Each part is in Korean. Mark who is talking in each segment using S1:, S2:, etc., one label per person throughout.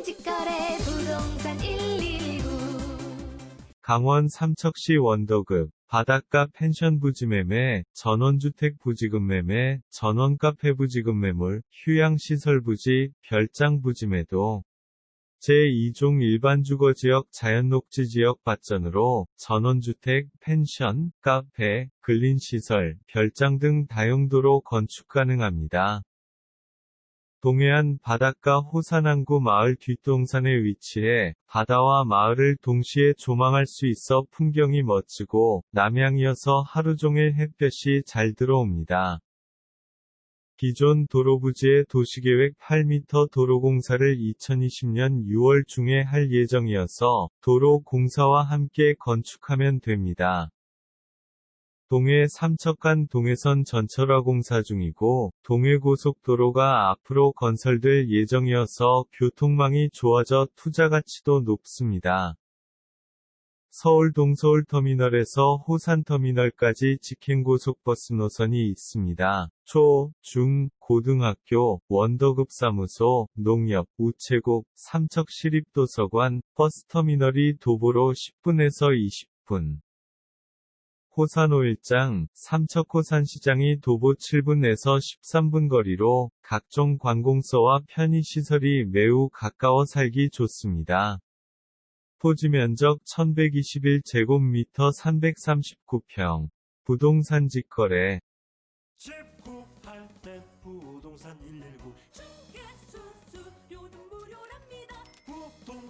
S1: 부동산 직거래 부동산 119
S2: 강원 삼척시 원더급 바닷가 펜션 부지 매매, 전원주택 부지급 매매, 전원 카페 부지급 매물, 휴양시설 부지, 별장 부지 매도 제2종 일반주거지역 자연녹지지역 발전으로 전원주택, 펜션, 카페, 근린시설, 별장 등 다용도로 건축 가능합니다. 동해안 바닷가 호산항구 마을 뒷동산에 위치해 바다와 마을을 동시에 조망할 수 있어 풍경이 멋지고 남향이어서 하루 종일 햇볕이 잘 들어옵니다. 기존 도로부지의 도시계획 8m 도로 공사를 2020년 6월 중에 할 예정이어서 도로 공사와 함께 건축하면 됩니다. 동해 삼척간 동해선 전철화 공사 중이고 동해고속도로가 앞으로 건설될 예정이어서 교통망이 좋아져 투자 가치도 높습니다. 서울 동서울터미널에서 호산터미널까지 직행고속버스 노선이 있습니다. 초, 중, 고등학교, 원더급 사무소, 농협, 우체국, 삼척시립도서관, 버스터미널이 도보로 10분에서 20분. 호산오일장, 삼척호산시장이 도보 7분에서 13분 거리로 각종 관공서와 편의시설이 매우 가까워 살기 좋습니다. 토지 면적 1121제곱미터 339평. 부동산 직거래.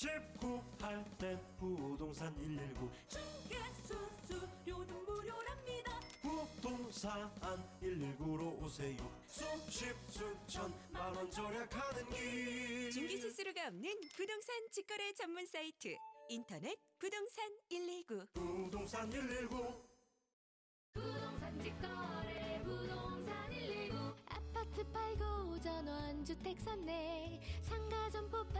S3: 집 구할 때 부동산 119
S1: 중개수수 요금 무료랍니다.
S3: 부동산 119로 오세요. 수십 수천 만원 절약하는 길.
S4: 중개 수수료가 없는 부동산 직거래 전문 사이트. 인터넷 부동산 119
S3: 부동산 119
S1: 부동산 직거래 부동산 119 아파트 팔고 전원주택 샀네. 상가 점포 팔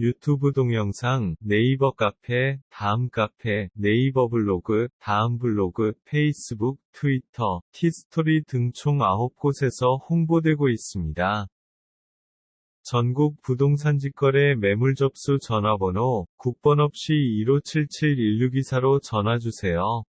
S2: 유튜브 동영상, 네이버 카페, 다음 카페, 네이버 블로그, 다음 블로그, 페이스북, 트위터, 티스토리 등 총 9곳에서 홍보되고 있습니다. 전국 부동산 직거래 매물 접수 전화번호 국번 없이 1577-1624로 전화주세요.